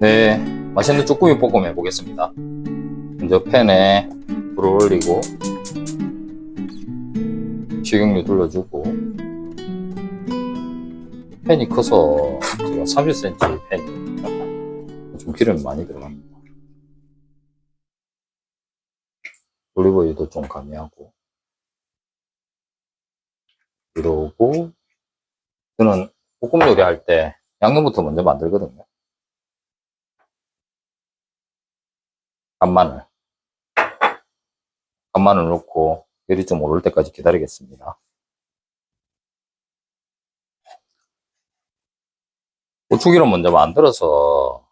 네, 맛있는 쭈꾸미 볶음 해보겠습니다. 먼저 팬에 불을 올리고 식용유 둘러주고 팬이 커서 제가 30cm 팬이 좀 기름이 많이 들어갑니다. 올리브유도 좀 가미하고 그러고 저는 볶음 요리 할 때 양념부터 먼저 만들거든요. 간마늘. 간마늘 넣고 열이 좀 오를 때까지 기다리겠습니다. 고추기름 먼저 만들어서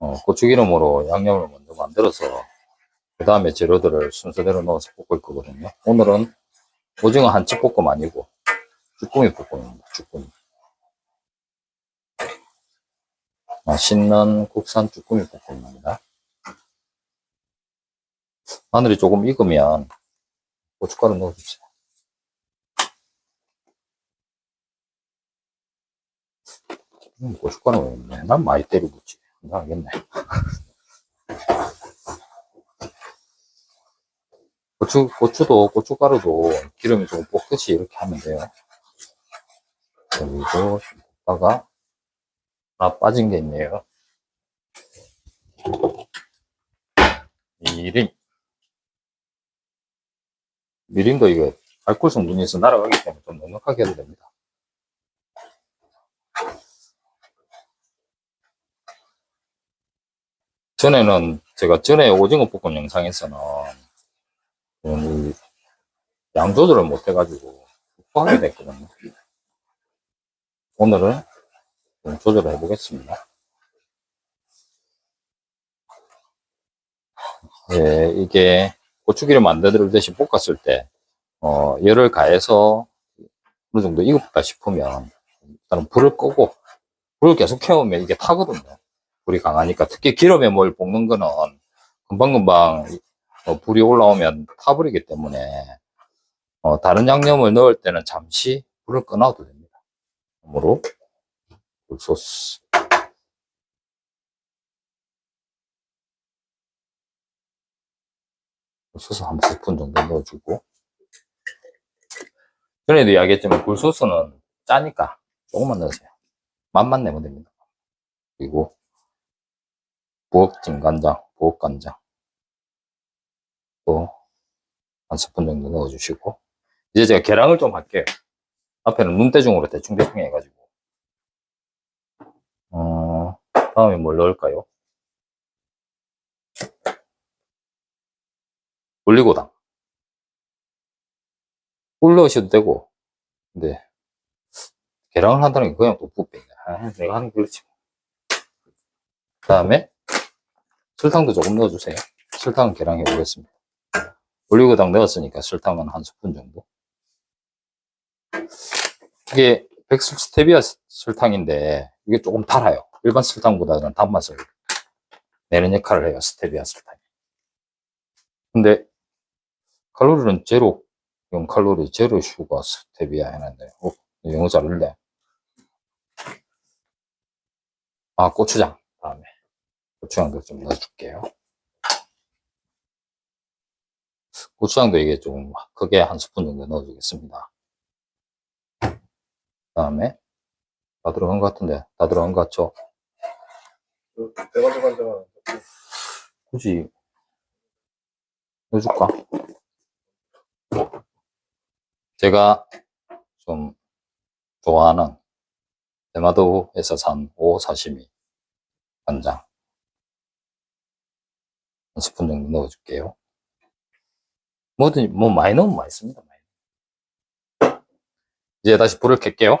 어, 고추기름으로 양념을 먼저 만들어서 그 다음에 재료들을 순서대로 넣어서 볶을 거거든요. 오늘은 오징어 한치 볶음 아니고 쭈꾸미 볶음입니다. 쭈꾸미. 맛있는 국산 쭈꾸미 볶음입니다. 마늘이 조금 익으면 고춧가루 넣어주세요. 음, 고춧가루 맨날 많이 때리고 있지. 이상하겠네. 고추, 고추도, 고춧가루도 기름이 조금 볶듯이 이렇게 하면 돼요. 그리고 볶다가 하나 빠진 게 있네요. 미림. 미림도 이거 알코올 성분이 있어 날아가기 때문에 좀 넉넉하게 해도 됩니다. 전에는 제가 전에 오징어 볶음 영상에서는 양 조절을 못 해가지고 푹하게 됐거든요. 오늘은 좀 조절을 해보겠습니다. 예, 이게 고추기름 만들듯이 볶았을 때, 어, 열을 가해서 어느 정도 익었다 싶으면, 일단 불을 끄고, 불을 계속 켜우면 이게 타거든요. 불이 강하니까. 특히 기름에 뭘 볶는 거는 금방금방 어, 불이 올라오면 타버리기 때문에, 어, 다른 양념을 넣을 때는 잠시 불을 꺼놔도 됩니다. 그러므로, 굴소스. 굴소스 한 스푼 정도 넣어주고. 전에도 이야기했지만 굴소스는 짜니까 조금만 넣으세요. 맛만 내면 됩니다. 그리고 부엌진 간장, 부엌 간장 또 한 스푼 정도 넣어주시고 이제 제가 계량을 좀 할게요. 앞에는 눈대중으로 대충 대충 해가지고 어, 다음에 뭘 넣을까요? 올리고당. 꿀 넣으셔도 되고, 근데, 계량을 한다는 게 그냥 또 부패네. 아, 내가 하는 게 그렇지. 그 다음에, 설탕도 조금 넣어주세요. 설탕은 계량해 보겠습니다. 올리고당 넣었으니까 설탕은 한 스푼 정도. 이게 백설 스테비아 설탕인데, 이게 조금 달아요. 일반 설탕보다는 단맛을 내는 역할을 해요. 스테비아 설탕이. 근데, 칼로리는 제로, 0 칼로리, 제로 슈가 스테비아 해놨네. 어, 영어 잘을래. 아, 고추장. 다음에. 고추장도 좀 넣어줄게요. 고추장도 이게 좀 크게 한 스푼 정도 넣어주겠습니다. 다음에, 다 들어간 것 같은데, 다 들어간 것 같죠? 굳이, 넣어줄까? 제가 좀 좋아하는 대마도에서 산 오사시미 간장 한 스푼 정도 넣어줄게요. 뭐든 뭐 많이 넣으면 맛있습니다. 이제 다시 불을 켤게요.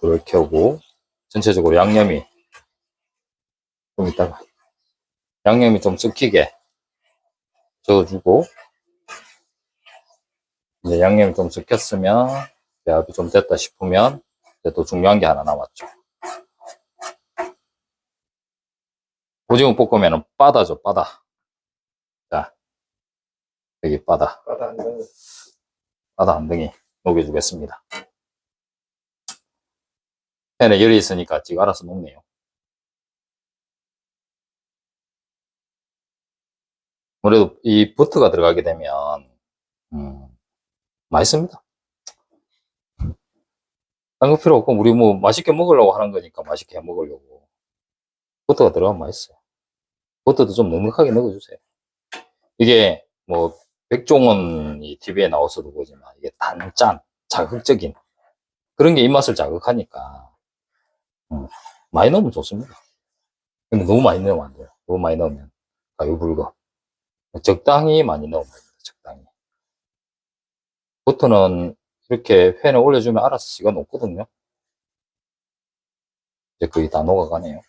불을 켜고 전체적으로 양념이 좀 이따가 양념이 좀 섞이게 저어주고 이제 양념이 좀 섞였으면 배합이 좀 됐다 싶으면 이제 또 중요한 게 하나 남았죠. 오징어 볶으면은 바다죠, 바다. 자, 여기 바다, 바다 한 장. 바다 한 덩이 녹여주겠습니다. 팬에 열이 있으니까 지금 알아서 녹네요. 아무래도 이 버터가 들어가게 되면, 음, 맛있습니다. 딴 거 필요 없고, 우리 뭐 맛있게 먹으려고 하는 거니까 맛있게 해 먹으려고. 버터가 들어가면 맛있어요. 버터도 좀 넉넉하게 넣어주세요. 이게 뭐, 백종원이 TV에 나와서도 보지만, 이게 단짠, 자극적인, 그런 게 입맛을 자극하니까, 음, 많이 넣으면 좋습니다. 근데 너무 많이 넣으면 안 돼요. 너무 많이 넣으면 가요 불거. 적당히 많이 넣으면. 버터는 이렇게 팬에 올려주면 알아서 시간 녹거든요. 이제 거의 다 녹아가네요.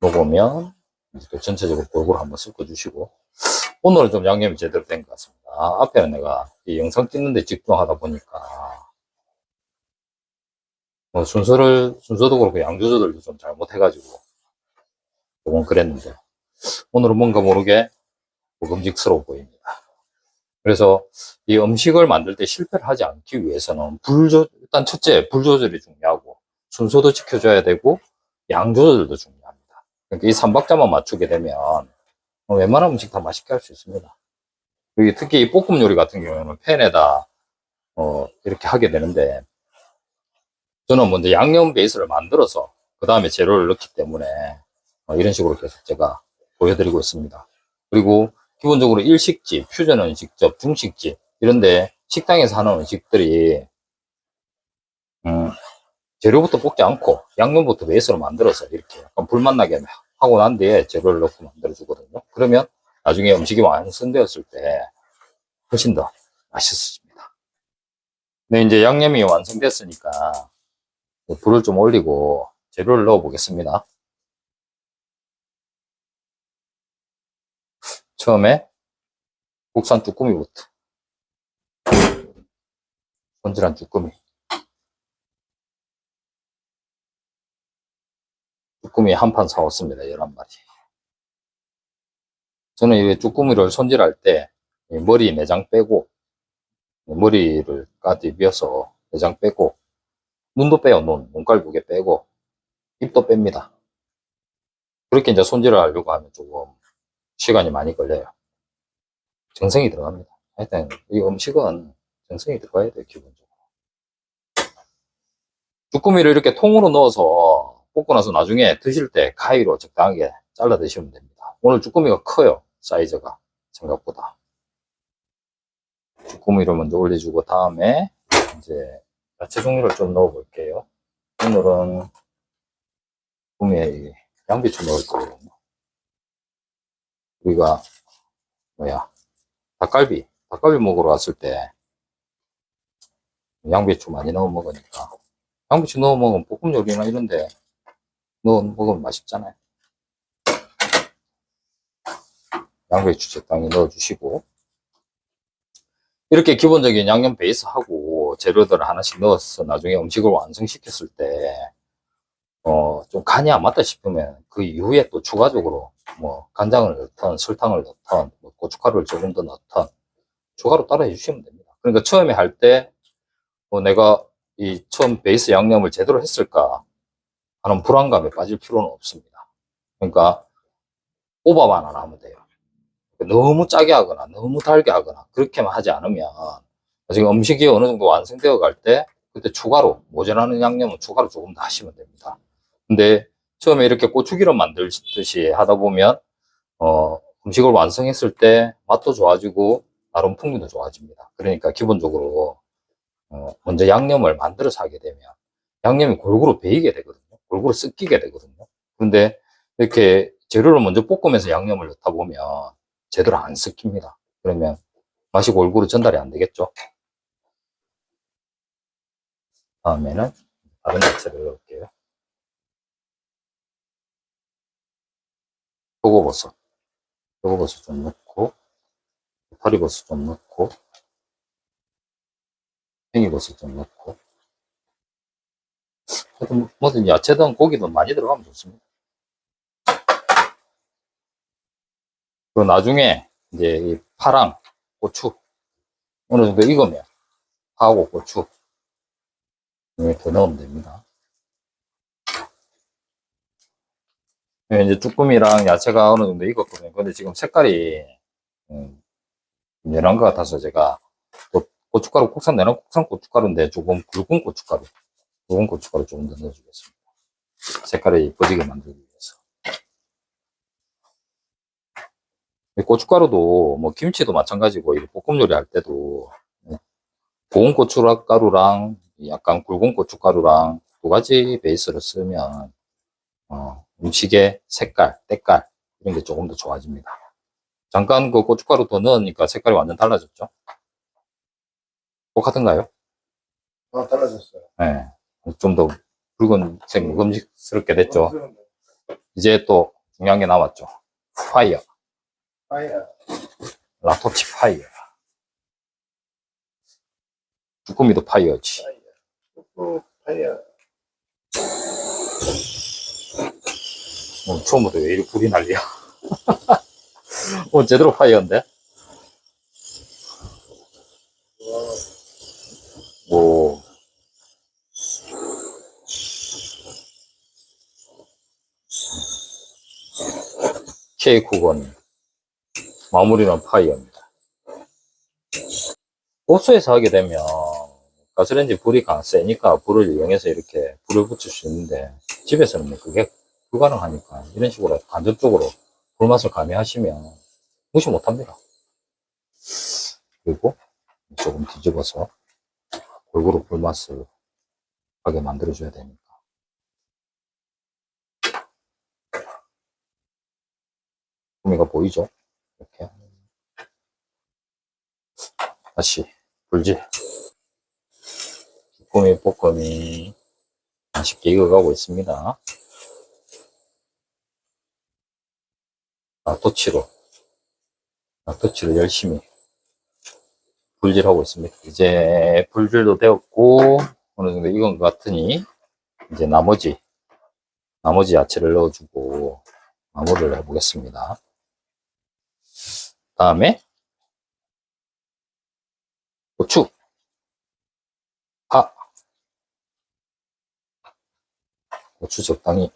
녹으면 이제 또 전체적으로 골고루 한번 섞어주시고 오늘은 좀 양념이 제대로 된 것 같습니다. 아, 앞에는 내가 이 영상 찍는데 집중하다 보니까 뭐 순서를 순서도 그렇고 양 조절도 좀 잘못해가지고 조금 그랬는데 오늘은 뭔가 모르게 먹음직스러워 보입니다. 그래서 이 음식을 만들 때 실패를 하지 않기 위해서는 불 조, 일단 첫째 불 조절이 중요하고 순서도 지켜줘야 되고 양 조절도 중요합니다. 그러니까 이 삼박자만 맞추게 되면 웬만한 음식 다 맛있게 할 수 있습니다. 특히 이 볶음 요리 같은 경우는 팬에다 어, 이렇게 하게 되는데 저는 먼저 양념 베이스를 만들어서 그 다음에 재료를 넣기 때문에 어, 이런 식으로 계속 제가 보여드리고 있습니다. 그리고 기본적으로 일식집, 퓨전 음식점, 중식집 이런데 식당에서 하는 음식들이 음, 재료부터 볶지 않고 양념부터 베이스로 만들어서 이렇게 약간 불맛 나게 하고 난 뒤에 재료를 넣고 만들어 주거든요. 그러면 나중에 음식이 완성되었을 때 훨씬 더 맛있어집니다. 네, 이제 양념이 완성됐으니까 불을 좀 올리고 재료를 넣어 보겠습니다. 처음에 국산 쭈꾸미부터 손질한 쭈꾸미 쭈꾸미 한 판 사왔습니다 11마리. 저는 이 쭈꾸미를 손질할 때이 머리 내장 빼고 머리를 까지 비어서 내장 빼고 눈도 빼요 눈. 눈깔 두 개 빼고 입도 뺍니다. 그렇게 이제 손질을 하려고 하면 조금 시간이 많이 걸려요. 정성이 들어갑니다. 하여튼 이 음식은 정성이 들어가야 돼요, 기본적으로. 쭈꾸미를 이렇게 통으로 넣어서 볶고 나서 나중에 드실 때 가위로 적당하게 잘라 드시면 됩니다. 오늘 쭈꾸미가 커요, 사이즈가. 생각보다. 쭈꾸미를 먼저 올려주고 다음에 이제 야채 종류를 좀 넣어 볼게요. 오늘은 쭈꾸미에 양배추 넣을 거거든요. 우리가 뭐야 닭갈비 닭갈비 먹으러 왔을 때 양배추 많이 넣어 먹으니까. 양배추 넣어 먹으면 볶음 요리나 이런데 넣어 먹으면 맛있잖아요. 양배추 적당히 넣어 주시고. 이렇게 기본적인 양념 베이스 하고 재료들을 하나씩 넣어서 나중에 음식을 완성시켰을 때 어, 좀 간이 안 맞다 싶으면 그 이후에 또 추가적으로 뭐 간장을 넣던 설탕을 넣던 뭐 고춧가루를 조금 더 넣던 추가로 따라 해주시면 됩니다. 그러니까 처음에 할 때 뭐 내가 이 처음 베이스 양념을 제대로 했을까 하는 불안감에 빠질 필요는 없습니다. 그러니까 오버만 안 하면 돼요. 너무 짜게 하거나 너무 달게 하거나 그렇게만 하지 않으면 지금 음식이 어느 정도 완성되어 갈 때 그때 추가로 모자라는 양념은 추가로 조금 더 하시면 됩니다. 근데 처음에 이렇게 고추기름 만들듯이 하다 보면 어, 음식을 완성했을 때 맛도 좋아지고 나름 풍미도 좋아집니다. 그러니까 기본적으로 어, 먼저 양념을 만들어서 하게 되면 양념이 골고루 배이게 되거든요. 골고루 섞이게 되거든요. 근데 이렇게 재료를 먼저 볶으면서 양념을 넣다 보면 제대로 안 섞입니다. 그러면 맛이 골고루 전달이 안 되겠죠. 다음에는 다른 야채를 넣을게요. 표고버섯, 표고버섯 좀 넣고, 파리버섯 좀 넣고, 팽이버섯 좀 넣고, 하여튼 뭐든 야채든 고기든 많이 들어가면 좋습니다. 그리고 나중에 이제 이 파랑, 고추 어느 정도 익으면 파하고 고추 이렇게 넣으면 됩니다. 이제 쭈꾸미랑 야채가 어느 정도 익었거든요. 근데 지금 색깔이 음, 좀 연한 것 같아서 제가 또 고춧가루 국산 내는 국산 고춧가루인데 조금 굵은 고춧가루 굵은 고춧가루 조금 더 넣어주겠습니다. 색깔이 이뻐지게 만들기 위해서. 이 고춧가루도 뭐 김치도 마찬가지고 이 볶음 요리 할 때도 고운 고춧가루랑 약간 굵은 고춧가루랑 두 가지 베이스를 쓰면 어, 음식의 색깔, 때깔 이런 게 조금 더 좋아집니다. 잠깐 그 고춧가루 더 넣으니까 색깔이 완전 달라졌죠? 똑같은가요? 아, 달라졌어요. 네. 좀 더 붉은색 먹음직스럽게 됐죠? 이제 또 중요한 게 남았죠. 파이어. 파이어. 라토치 파이어. 쭈꾸미도 파이어지. 어, 파이어. 어, 처음부터 왜 이리 불이 난리야? 어, 제대로 파이어인데? 오. K국은 마무리는 파이어입니다. 호수에서 하게 되면 가스레인지 불이 강 세니까 불을 이용해서 이렇게 불을 붙일 수 있는데 집에서는 뭐 그게 불가능하니까 이런 식으로 간접적으로 불맛을 가미하시면 무시 못합니다. 그리고 조금 뒤집어서 골고루 불맛을 하게 만들어줘야 되니까. 구미가 보이죠? 이렇게. 다시 불질. 구미 볶음이 맛있게 익어가고 있습니다. 낙토치로 낙토치로 열심히 불질하고 있습니다. 이제 불질도 되었고 어느 정도 익은 것 같으니 이제 나머지 나머지 야채를 넣어주고 마무리를 해보겠습니다. 다음에 고추, 파, 고추 적당히,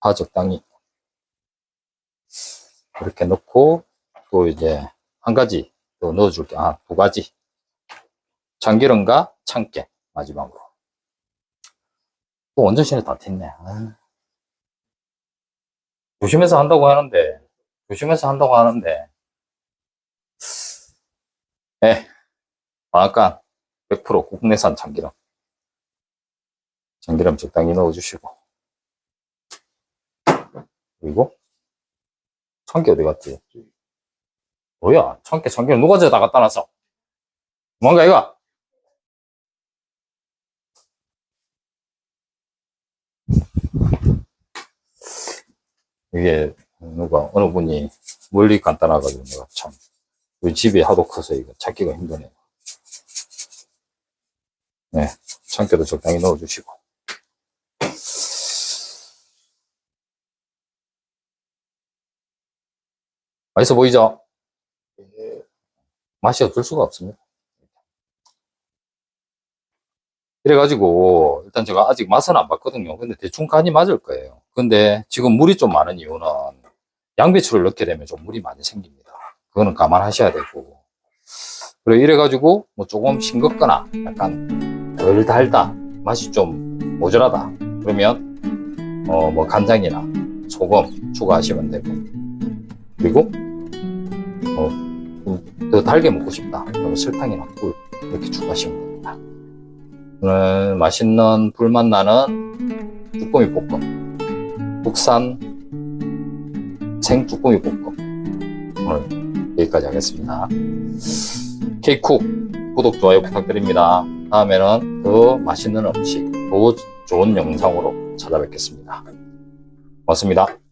파 적당히 이렇게 넣고 또 이제 한 가지 또 넣어줄게. 아, 두 가지. 참기름과 참깨 마지막으로. 또 원전신에 다 텄네. 아. 조심해서 한다고 하는데 조심해서 한다고 하는데 네, 방앗간 100% 국내산 참기름 참기름 적당히 넣어주시고 그리고 참깨 어디 갔지? 뭐야? 참깨, 참깨 누가 저다 갖다 놨어? 뭔가 이거? 이게 누가 어느 분이 멀리 놔가지고 내가 참 우리 집이 하도 커서 이거 찾기가 힘드네요. 네, 참깨도 적당히 넣어주시고 맛있어 보이죠? 예. 맛이 없을 수가 없습니다. 이래가지고, 일단 제가 아직 맛은 안 봤거든요. 근데 대충 간이 맞을 거예요. 근데 지금 물이 좀 많은 이유는 양배추를 넣게 되면 좀 물이 많이 생깁니다. 그거는 감안하셔야 되고. 그리고 이래가지고, 뭐 조금 싱겁거나 약간 덜 달다. 맛이 좀 모자라다. 그러면, 어, 뭐 간장이나 소금 추가하시면 되고. 그리고, 어, 좀더 달게 먹고 싶다. 그러면 설탕이나 꿀 이렇게 추가하시면 됩니다. 오늘 맛있는 불맛 나는 쭈꾸미 볶음 국산 생 쭈꾸미 볶음 오늘 여기까지 하겠습니다. 케이쿡 구독 좋아요 부탁드립니다. 다음에는 더 맛있는 음식 더 좋은 영상으로 찾아뵙겠습니다. 고맙습니다.